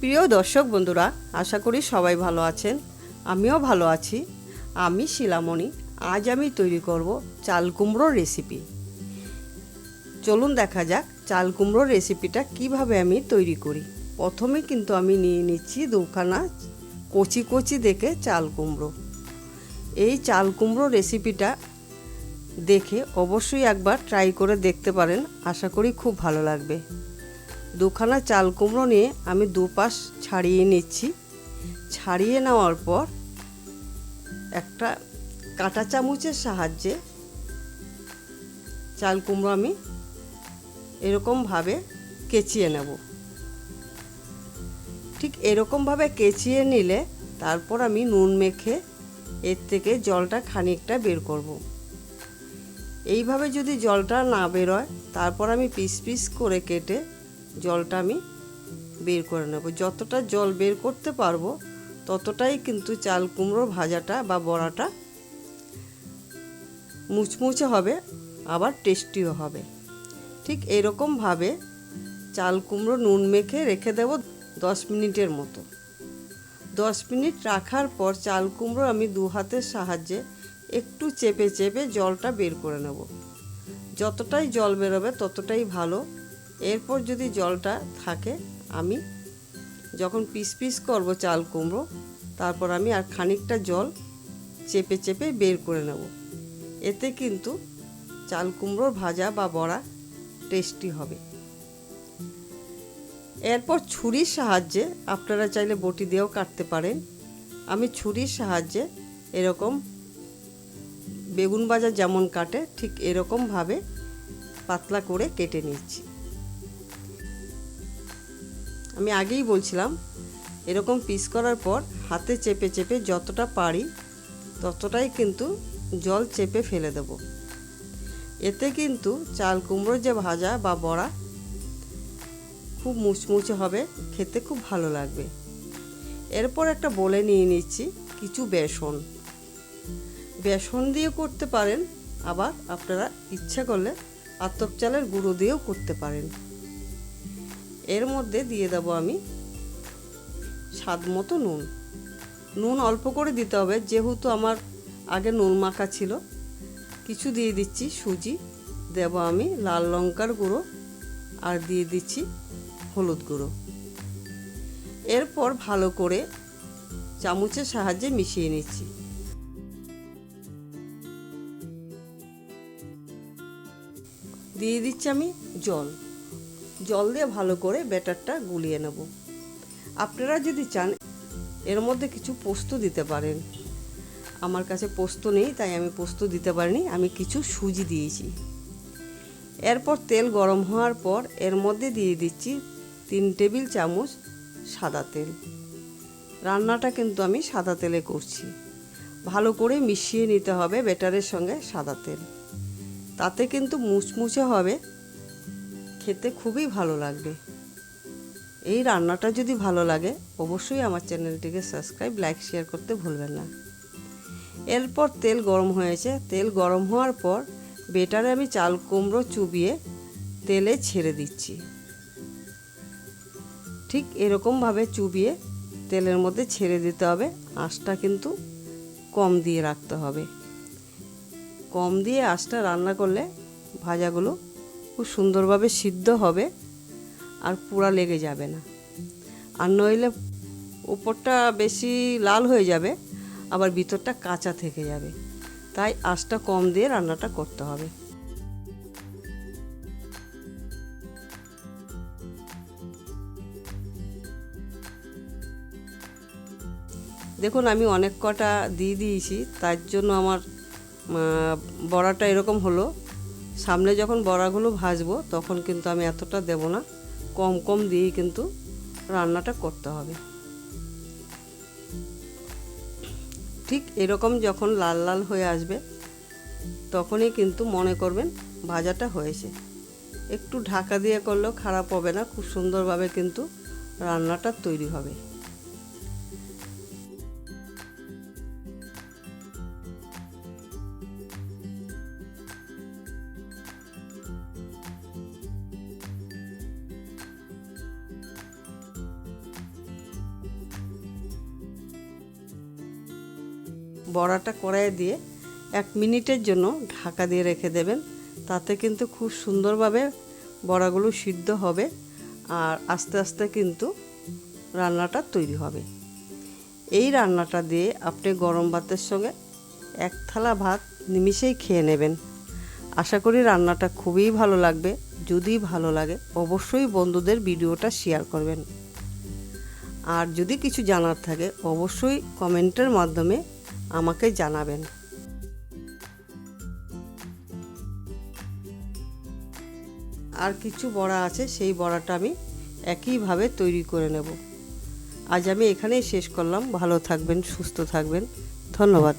প্রিয় দর্শক বন্ধুরা, আশা করি সবাই ভালো আছেন। আমিও ভালো আছি। আমি শিলামণি। আজ আমি তৈরি করব চাল কুমড়োর রেসিপি চলুন দেখা যাক চাল কুমড়োর রেসিপিটা কীভাবে আমি তৈরি করি। প্রথমে কিন্তু আমি নিয়ে নিচ্ছি দুখানা কচি কচি দেখে চাল কুমড়ো। এই চাল কুমড়ো রেসিপিটা দেখে অবশ্যই একবার ট্রাই করে দেখতে পারেন। আশা করি খুব ভালো লাগবে। দুখানা চাল কুমড়ো নিয়ে আমি দুপাশ ছাড়িয়ে নিচ্ছি ছাড়িয়ে নেওয়ার পর একটা কাঁটা চামচের সাহায্যে চাল কুমড়ো আমি এরকমভাবে কেচিয়ে নেব ঠিক এরকমভাবে কেচিয়ে নিলে তারপর আমি নুন মেখে এর থেকে জলটা খানিকটা বের করব। এইভাবে যদি জলটা না বেরোয়, তারপর আমি পিস পিস করে কেটে জলটা আমি বের করে নেব। যতটা জল বের করতে পারব, ততটাই কিন্তু চাল কুমড়োর ভাজাটা বা বড়াটা মুচমুচে হবে, আবার টেস্টিও হবে। ঠিক এরকমভাবে চাল কুমড়ো নুন মেখে রেখে দেব দশ মিনিটের মতো। দশ মিনিট রাখার পর চাল কুমড়ো আমি দু হাতের সাহায্যে একটু চেপে চেপে জলটা বের করে নেব। যতটাই জল বেরোবে ততটাই ভালো। এরপর যদি জলটা থাকে, আমি যখন পিস পিস করব চাল কুমড়ো, তারপর আমি আর খানিকটা জল চেপে চেপে বের করে নেব। এতে কিন্তু চাল কুমড়োর ভাজা বা বড়া টেস্টি হবে। এরপর ছুরির সাহায্যে আপনারা চাইলে বটি দিয়েও কাটতে পারেন। আমি ছুরির সাহায্যে এরকম বেগুন ভাজা যেমন কাটে, ঠিক এরকমভাবে পাতলা করে কেটে নিচ্ছি। আমি আগেই বলছিলাম, এরকম পিস করার পর হাতে চেপে চেপে যতটা পারি ততটাই কিন্তু জল চেপে ফেলে দেব। এতে কিন্তু চাল কুমড়োর যে ভাজা বা বড়া খুব মুচমুচে হবে, খেতে খুব ভালো লাগবে। এরপর একটা বলে নিয়ে নিচ্ছি কিছু বেসন। বেসন দিয়ে করতে পারেন, আবার আপনারা ইচ্ছা করলে আতপ চালের গুঁড়ো দিয়েও করতে পারেন। এর মধ্যে দিয়ে দেব আমি স্বাদ মতো নুন। নুন অল্প করে দিতে হবে, যেহেতু আমার আগে নুন মাখা ছিল। কিছু দিয়ে দিচ্ছি সুজি, দেব আমি লাল লঙ্কার গুঁড়ো আর দিয়ে দিচ্ছি হলুদ গুঁড়ো। এরপর ভালো করে চামচের সাহায্যে মিশিয়ে নিচ্ছি। দিয়ে দিচ্ছি আমি জল। জল দিয়ে ভালো করে ব্যাটারটা গুলিয়ে নেব। আপনারা যদি চান, এর মধ্যে কিছু পোস্ত দিতে পারেন। আমার কাছে পোস্ত নেই, তাই আমি পোস্ত দিতে পারিনি, আমি কিছু সুজি দিয়েছি। এরপর তেল গরম হওয়ার পর এর মধ্যে দিয়ে দিচ্ছি তিন টেবিল চামচ সাদা তেল। রান্নাটা কিন্তু আমি সাদা তেলে করছি। ভালো করে মিশিয়ে নিতে হবে ব্যাটারের সঙ্গে সাদা তেল। তাতে কিন্তু মুচমুচে হবে খেতে খুবই ভালো লাগবে। এই রান্নাটা যদি ভালো লাগে, অবশ্যই আমার চ্যানেলটিকে সাবস্ক্রাইব, লাইক, শেয়ার করতে ভুলবেন না। এরপর তেল গরম হয়েছে। তেল গরম হওয়ার পর বেটারে আমি চাল কুমড়ো চুবিয়ে তেলে ছেড়ে দিচ্ছি। ঠিক এরকমভাবে চুবিয়ে তেলের মধ্যে ছেড়ে দিতে হবে। আঁচটা কিন্তু কম দিয়ে রাখতে হবে। কম দিয়ে আঁচটা রান্না করলে ভাজাগুলো খুব সুন্দরভাবে সিদ্ধ হবে আর পুরা লেগে যাবে না। আর নইলে ওপরটা বেশি লাল হয়ে যাবে, আবার ভিতরটা কাঁচা থেকে যাবে। তাই আঁচটা কম দিয়ে রান্নাটা করতে হবে। দেখুন, আমি অনেক কটা দিয়ে দিয়েছি, তার জন্য আমার বড়াটা এরকম হলো। সামনে যখন বড়াগুলো ভাজবো, তখন কিন্তু আমি এতটা দেব না, কম কম দিয়েই কিন্তু রান্নাটা করতে হবে। ঠিক এরকম যখন লাল লাল হয়ে আসবে, তখনই কিন্তু মনে করবেন ভাজাটা হয়েছে। একটু ঢাকা দিয়ে করলেও খারাপ হবে না, খুব সুন্দরভাবে কিন্তু রান্নাটা তৈরি হবে। বড়াটা কড়াইয়ে দিয়ে এক মিনিটের জন্য ঢাকা দিয়ে রেখে দেবেন। তাতে কিন্তু খুব সুন্দরভাবে বড়াগুলো সিদ্ধ হবে আর আস্তে আস্তে কিন্তু রান্নাটা তৈরি হবে। এই রান্নাটা দিয়ে আপনি গরম ভাতের সঙ্গে এক থালা ভাত নিমিষেই খেয়ে নেবেন। আশা করি রান্নাটা খুবই ভালো লাগবে। যদি ভালো লাগে, অবশ্যই বন্ধুদের ভিডিওটা শেয়ার করবেন। আর যদি কিছু জানার থাকে, অবশ্যই কমেন্টের মাধ্যমে আমাকে জানাবেন। আর কিছু বড়া আছে, সেই বড়াটা আমি একইভাবে তৈরি করে নেব। আজ আমি এখানেই শেষ করলাম। ভালো থাকবেন, সুস্থ থাকবেন। ধন্যবাদ।